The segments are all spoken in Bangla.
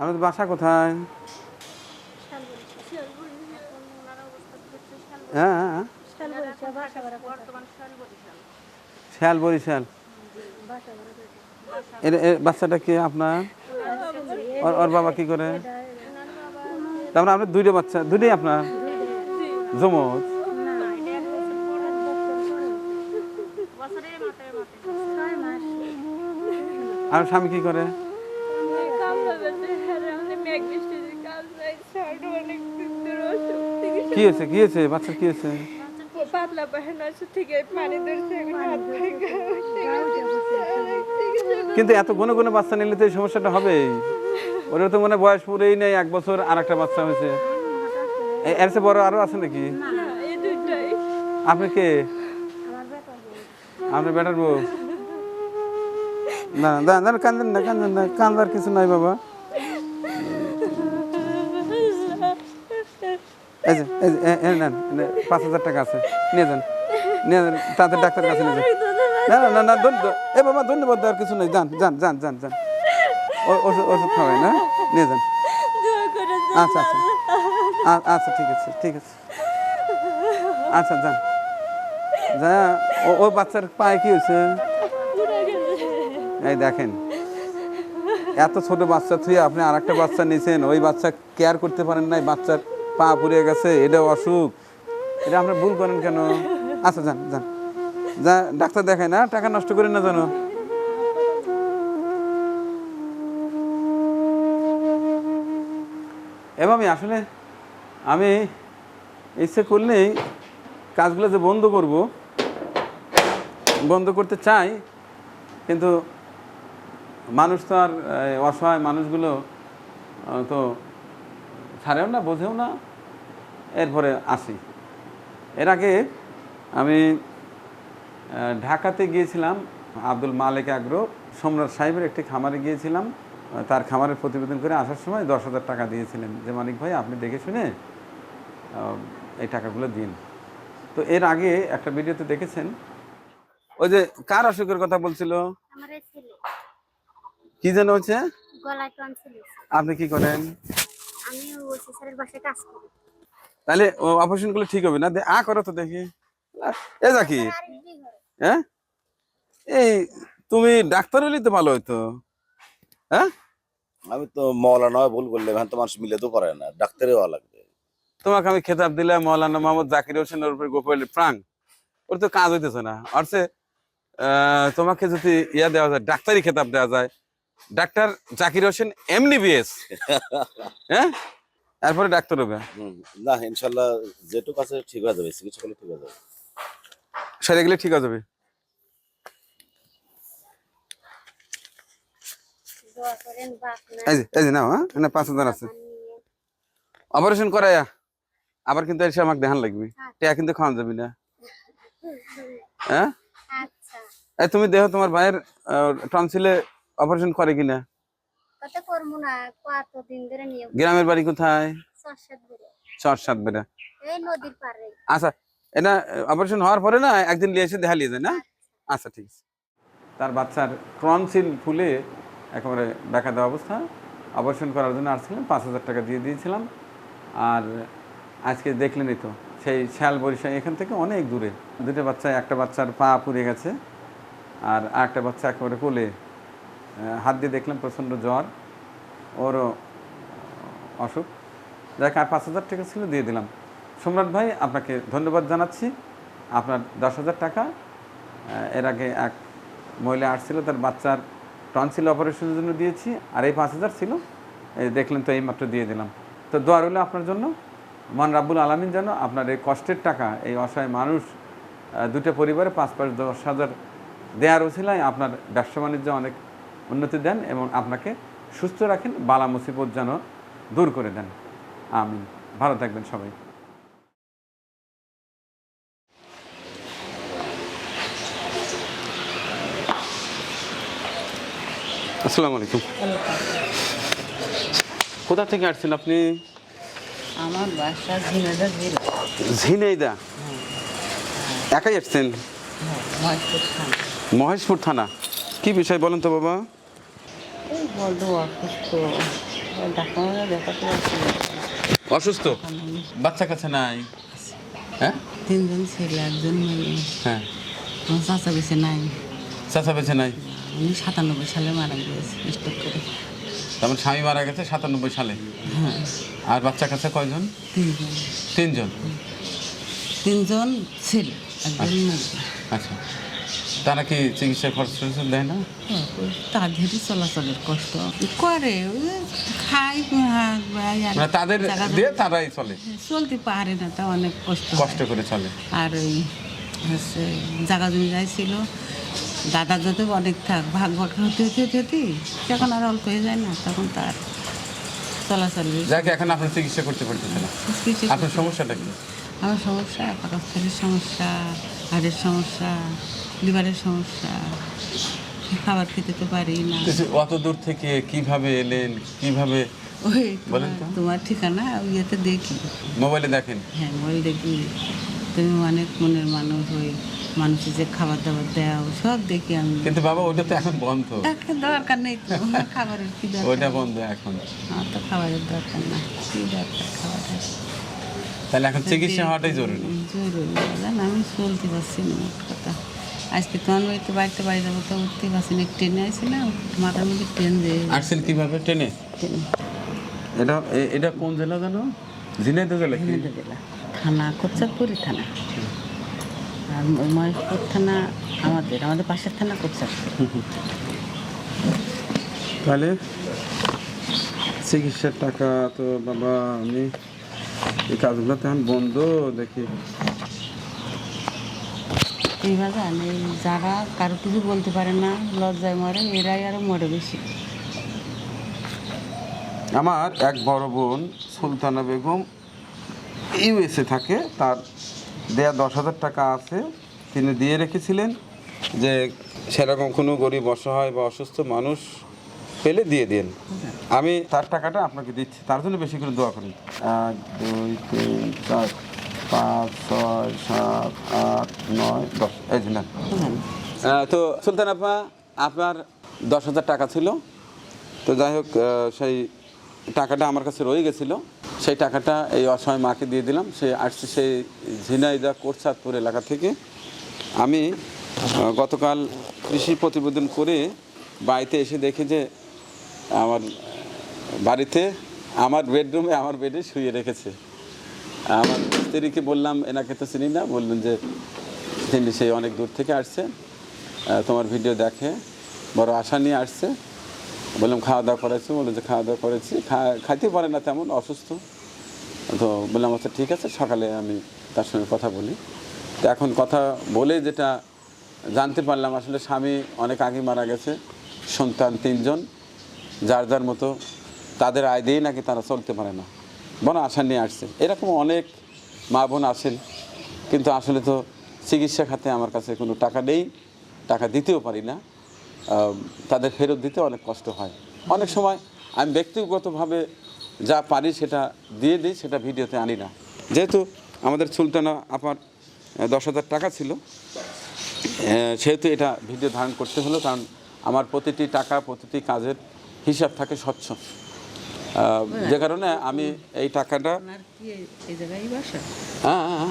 আপনাদের বাসা কোথায়? হ্যাঁ হ্যাঁ, হ্যাঁ। শ্যাল বরিশাল এর বাচ্চাটা কি আপনার? ওর বাবা কি করে? তারপরে আপনার দুইটা বাচ্চা দুইটাই আপনার? জমজ আর স্বামী কি করে? কি হয়েছে কি হয়েছে বাচ্চার কি হয়েছে পাতলা পায়খানা থেকে পানি ধরছে হাত কিন্তু এত ঘন ঘন বাচ্চা নিলে তো এই সমস্যাটা হবে ওর তো মনে হয় বয়স পুরেই নেই এক বছর আর একটা বাচ্চা হয়েছে এর চেয়ে বড় আরও আছে নাকি আপনি কে আপনার বেটার বউ না না না কান্দেন না কান্দেন না কান্দার কিছু নাই বাবা এই যে এই যে এ- এ নেন, পাঁচ হাজার টাকা আছে নিয়ে যান নিয়ে যান তাদের ডাক্তার কাছে নিয়ে যান। না না না না ধন্য- এ বাবা ধন্যবাদ দেওয়ার কিছু নেই যান যান যান যান যান। ওষুধ ওষুধ খাওয়াই না? নিয়ে যান। আচ্ছা আচ্ছা। আচ্ছা ঠিক আছে ঠিক আছে। আচ্ছা যান। যা ও ও বাচ্চার পায়ে কি হয়েছে? এই দেখেন এত ছোট বাচ্চা থুয়ে আপনি আর একটা বাচ্চা নিয়েছেন ওই বাচ্চা কেয়ার করতে পারেন নাই বাচ্চার পা পুড়ে গেছে, এটা অসুখ। এটা আপনি ভুল করেন কেন? আচ্ছা যান যান। যা, ডাক্তার দেখায় না, টাকা নষ্ট করেন না জানো এবং আমি আসলে আমি ইচ্ছে করলেই কাজগুলো যে বন্ধ করব, বন্ধ করতে চাই, কিন্তু মানুষ তো আর অসহায় মানুষগুলো তো ছাড়েও না, বোঝেও না। এরপরে আসি। এর আগে আমি ঢাকাতে গিয়েছিলাম আব্দুল মালিক আগ্রো সম্রাট সাহেবের একটি খামারে গিয়েছিলাম। তার খামারের প্রতিবেদন করে আসার সময় দশ হাজার টাকা দিয়েছিলেন। যে মানিক ভাই আপনি দেখে শুনে এই টাকাগুলো দিন। তো এর আগে একটা ভিডিওতে দেখেছেন ওই যে কার অসুখের কথা বলছিল? কি যেন হচ্ছে? আপনি কি করেন? আমি ওসি স্যারের বাসায় কাজ করি। তাহলে অপারেশন করলে ঠিক হবে না? আ করো তো দেখি। এ ঘরে হ্যাঁ? এই তুমি ডাক্তার হলেই তো ভালো হইতো। হ্যাঁ? আমি তো মৌলানা হয় ভুল করলে এখন তো মানুষ মিলে তো করে না ডাক্তারে হওয়া লাগবে। তোমাকে আমি খেতাব দিলাম মৌলানা মোহাম্মদ জাকির হোসেন ওর উপরে গোপাল প্রাং ওর তো কাজ হইতেছে না। আর সে তোমাকে যদি ইয়া দেওয়া যায় ডাক্তারি খেতাব দেওয়া যায় ডাক্তার জাকির হোসেন এমনি বিএস। হ্যাঁ? তারপরে ডাক্তার হবে। না ইনশাল্লাহ যেটুকু আছে ঠিক হয়ে যাবে চিকিৎসা করলে ঠিক হয়ে যাবে। সেরে গেলে ঠিক হয়ে যাবে। এই যে নাও হ্যাঁ পাঁচ হাজার আছে। অপারেশন করাইয়া আবার কিন্তু এসে আমাকে দেখান লাগবে। টিয়া কিন্তু খাওয়ান যাবি না। হ্যাঁ? আচ্ছা। তুমি দেহ তোমার ভাইয়ের টনসিলে অপারেশন করে কিনা? গ্রামের বাড়ি কোথায়? সরষের ধরে চর সাত বেড়া। এই নদীর পাড়ে। আচ্ছা এটা অপারেশন হওয়ার পরে না একদিন নিয়ে এসে দেখা লিয়ে যায় না? আচ্ছা। ঠিক আছে। তার বাচ্চার টনসিল ফুলে একেবারে দেখা দেওয়া অবস্থা। অপারেশন করার জন্য আসছিলাম পাঁচ হাজার টাকা দিয়ে দিয়েছিলাম। আর আজকে দেখলেনই তো সেই শ্যাল বরিশাল এখান থেকে অনেক দূরে। দুটো বাচ্চা একটা বাচ্চার পা পুড়ে গেছে আর একটা বাচ্চা একেবারে কোলে হাত দিয়ে দেখলাম, প্রচণ্ড জ্বর। ওরও অসুখ। যাক, আর পাঁচ হাজার টাকা ছিল, দিয়ে দিলাম। সম্রাট ভাই, আপনাকে ধন্যবাদ জানাচ্ছি। আপনার দশ হাজার টাকা এর আগে এক মহিলা আসছিল, তার বাচ্চার টনসিল অপারেশনের জন্য দিয়েছি, আর এই পাঁচ হাজার ছিল দেখলেন তো এইমাত্র দিয়ে দিলাম। তো দোয়া রইল আপনার জন্য। মান রাব্বুল আলমিন যেন আপনার এই কষ্টের টাকা, এই অসহায় মানুষ দুটো পরিবারে পাঁচ পাঁচ দশ হাজার দেওয়ার ওসিলায় আপনার ব্যবসা বাণিজ্য অনেক উন্নতি দেন এবং আপনাকে সুস্থ রাখেন বালা মুসিবত যেন দূর করে দেন। আমিন। ভালো থাকবেন সবাই। আসসালামু আলাইকুম। কোথা থেকে আসছেন আপনি? আমার বাসা ঝিনাইদা জেলা। ঝিনাইদা একাই আসছেন? থানা। মহেশপুর থানা। কি বিষয় বলেন তো বাবা? এই বড্ড অসুস্থ। ডাক্তার দেখাতে যাচ্ছি অসুস্থ? বাচ্চা কাছে নাই? হ্যাঁ? তিনজন ছেলে একজন মেয়ে। হ্যাঁ। আমার চাচা বেশি নাই। চাচা বেছে নাই? উনি সাতানব্বই সালে মারা গিয়েছে স্টক করে। তারপর স্বামী মারা গেছে সাতানব্বই সালে? হ্যাঁ। আর বাচ্চা কাছে কয়জন? তিনজন। তিনজন? তিনজন ছেলে একজন মেয়ে। আচ্ছা। তারা কি চিকিৎসা খরচ দেয় না? তাদেরই চলাচলের কষ্ট। করে ওই যে খাই হাত বাই আর মানে তাদের দিয়ে তারাই চলে? চলতে পারে না তা অনেক কষ্ট কষ্ট করে চলে। আর ওই হচ্ছে জায়গা জমি যাইছিল দাদা যদি অনেক থাক ভাগ ভাগ হতে হতে হতে হতে যখন আর অল্প হয়ে যায় না তখন তার চলাচল যাকে এখন আপনার চিকিৎসা করতে পারতেছে না কিছু আপনার সমস্যাটা কি? আমার সমস্যা পাকস্থলীর সমস্যা হাড়ের সমস্যা লিভারের সমস্যা খাবার খেতে তো পারি না। অত দূর থেকে কীভাবে এলেন কীভাবে ওই তোমার- ঠিকানা ইয়েতে দেখি। মোবাইলে দেখেন? হ্যাঁ মোবাইল দেখি। তুমি অনেক মনের মানুষ ওই মানুষের যে খাবার দাবার দেওয়া সব দেখি আমি। কিন্তু বাবা ওটা তো এখন বন্ধ। তাকে দরকার নেই তো খাবারের কি দরকার? ওইটা বন্ধ এখন। আমার তো খাবারের দরকার না কি দরকার খাবারের? তাহলে এখন চিকিৎসা হওয়াটাই জরুরি। জরুরি জান আমি চলতে পারছি না কথা। আজকে তোমার বাড়িতে বাড়িতে বাড়ি যাব তো উঠতে পারছি না ট্রেনে আসি না মাথার মধ্যে ট্রেন দিয়ে আসছেন কীভাবে ট্রেনে? ট্রেনে। এটা এটা কোন জেলা জানো? ঝিনাইদহ জেলা ঝিনাইদহ জেলা। থানা কোচাপুরি থানা। আর মহেশপুর থানা আমাদের আমাদের পাশের থানা কোচাপুর তাহলে চিকিৎসার টাকা তো বাবা আমি এই কাজগুলো তো এখন বন্ধ দেখি। এইবার জান এই যারা কারও কিছু বলতে পারে না, লজ্জায় মরে, এরাই আরও মরে বেশি। আমার এক বড় বোন সুলতানা বেগম ইউএসএ থাকে, তার দেয়া দশ হাজার টাকা আছে, তিনি দিয়ে রেখেছিলেন যে সেরকম কোনো গরিব অসহায় বা অসুস্থ মানুষ পেলে দিয়ে দিন। আমি তার টাকাটা আপনাকে দিচ্ছি, তার জন্য বেশি করে দোয়া করি এক, দুই, তিন, চার। পাঁচ ছয় সাত আট নয় দশ। এই আহ, তো সুলতান আপা আপনার দশ হাজার টাকা ছিল। তো যাই হোক সেই টাকাটা আমার কাছে রয়ে গেছিল। সেই টাকাটা এই অসহায় মাকে দিয়ে দিলাম। সে আসছে সেই ঝিনাইদা কোরচাঁদপুর এলাকা থেকে। আমি গতকাল কৃষি প্রতিবেদন করে বাড়িতে এসে দেখি যে আমার বাড়িতে আমার বেডরুমে আমার বেডে শুয়ে রেখেছে। আমার স্ত্রীকে বললাম, এনাকে তো চিনি না, বললেন যে তিনি সেই অনেক দূর থেকে আসছে তোমার ভিডিও দেখে, বড় আশা নিয়ে আসছে। বললাম, খাওয়া দাওয়া করেছি? বলল যে, খাওয়া দাওয়া করেছি। খাইতে পারে না তেমন, অসুস্থ। তো বললাম আচ্ছা ঠিক আছে, সকালে আমি তার সঙ্গে কথা বলি। তো এখন কথা বলে যেটা জানতে পারলাম, আসলে স্বামী অনেক আগে মারা গেছে, সন্তান তিনজন, যার যার মতো তাদের আয় দিয়েই নাকি তারা চলতে পারে না। বড় আশা নিয়ে আসছে। এরকম অনেক মা বোন আসেন কিন্তু আসলে তো চিকিৎসা খাতে আমার কাছে কোনো টাকা নেই, টাকা দিতেও পারি না। তাদের ফেরত দিতে অনেক কষ্ট হয়। অনেক সময় আমি ব্যক্তিগতভাবে যা পারি সেটা দিয়ে দিই, সেটা ভিডিওতে আনি না। যেহেতু আমাদের সুলতানা আপার দশ হাজার টাকা ছিল সেহেতু এটা ভিডিও ধারণ করতে হলো, কারণ আমার প্রতিটি টাকা, প্রতিটি কাজের হিসাব থাকে স্বচ্ছ। যে কারণে আমি এই টাকাটা হ্যাঁ, হ্যাঁ, হ্যাঁ।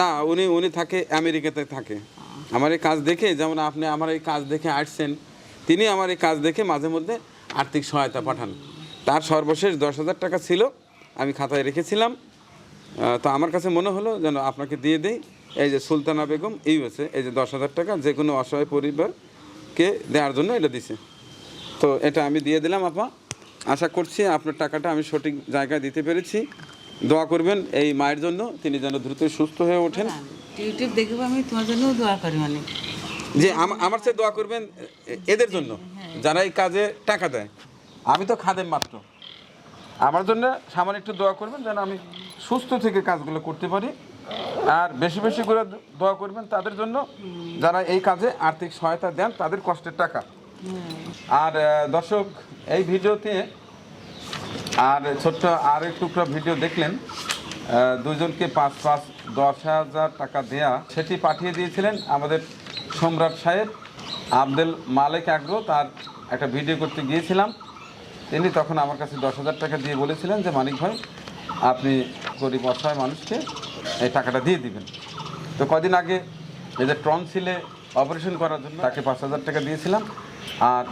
না উনি উনি থাকে আমেরিকাতে থাকে। আমার এই কাজ দেখে যেমন আপনি আমার এই কাজ দেখে আসছেন তিনি আমার এই কাজ দেখে মাঝে মধ্যে আর্থিক সহায়তা পাঠান। তার সর্বশেষ দশ হাজার টাকা ছিল আমি খাতায় রেখেছিলাম। তো আমার কাছে মনে হলো যেন আপনাকে দিয়ে দেই। এই যে সুলতানা বেগম ইউএসএ এই যে দশ হাজার টাকা যে কোনো অসহায় পরিবারকে দেওয়ার জন্য এটা দিছে। তো এটা আমি দিয়ে দিলাম আপা। আশা করছি আপনার টাকাটা আমি সঠিক জায়গায় দিতে পেরেছি। দোয়া করবেন এই মায়ের জন্য তিনি যেন দ্রুত সুস্থ হয়ে ওঠেন। ইউটিউব দেখব আমি তোমার জন্যও দোয়া করি মানে। যে আমার চেয়ে দোয়া করবেন এদের জন্য যারা এই কাজে টাকা দেয়। আমি তো খাদেম মাত্র। আমার জন্য সামান্য একটু দোয়া করবেন যেন আমি সুস্থ থেকে কাজগুলো করতে পারি। আর বেশি বেশি করে দোয়া করবেন তাদের জন্য যারা এই কাজে আর্থিক সহায়তা দেন তাদের কষ্টের টাকা। আর দর্শক, এই ভিডিওতে আর ছোট্ট আর একটু ভিডিও দেখলেন। দুজনকে পাঁচ পাঁচ দশ হাজার টাকা দেয়া সেটি পাঠিয়ে দিয়েছিলেন আমাদের সম্রাট সাহেব আব্দুল মালিক আগ্রহ, তার একটা ভিডিও করতে গিয়েছিলাম। তিনি তখন আমার কাছে দশ হাজার টাকা দিয়ে বলেছিলেন যে, মানিক ভাই, আপনি গরিব, অসহায় মানুষকে এই টাকাটা দিয়ে দিবেন। তো কদিন আগে এই যে ট্রনসিলে অপারেশন করার জন্য তাকে পাঁচ হাজার টাকা দিয়েছিলাম। আর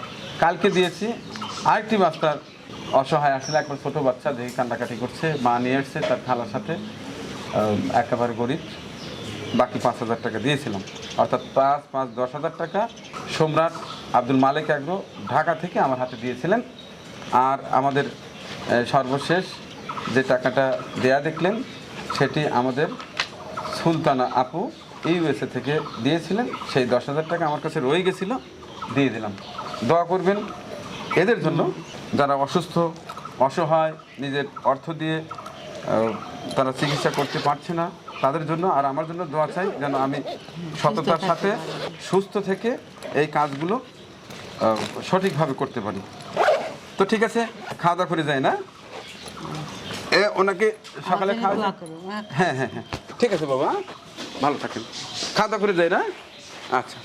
কালকে দিয়েছি আরেকটি মাস্টার অসহায় আসলে একবার ছোটো বাচ্চা, দেখে কান্নাকাটি করছে, মা নিয়ে এসছে তার খালার সাথে একেবারে গরিব। বাকি পাঁচ হাজার টাকা দিয়েছিলাম। অর্থাৎ পাঁচ পাঁচ, দশ হাজার টাকা সম্রাট আব্দুল মালিক আগ্রো ঢাকা থেকে আমার হাতে দিয়েছিলেন। আর আমাদের সর্বশেষ যে টাকাটা দেয়া দেখলেন, সেটি আমাদের সুলতানা আপু ইউএসএ থেকে দিয়েছিলেন। সেই দশ হাজার টাকা আমার কাছে রয়ে গেছিল। দিয়ে দিলাম। দোয়া করবেন এদের জন্য যারা অসুস্থ অসহায় নিজের অর্থ দিয়ে তারা চিকিৎসা করতে পারছে না তাদের জন্য আর আমার জন্য দোয়া চাই যেন আমি সততার সাথে সুস্থ থেকে এই কাজগুলো সঠিকভাবে করতে পারি। তো ঠিক আছে খাওয়া দাওয়া করে যায় না? এ ওনাকে সকালে খাওয়া হ্যাঁ। হ্যাঁ হ্যাঁ হ্যাঁ। ঠিক আছে বাবা ভালো থাকেন। খাওয়া দাওয়া করে যাই না? আচ্ছা।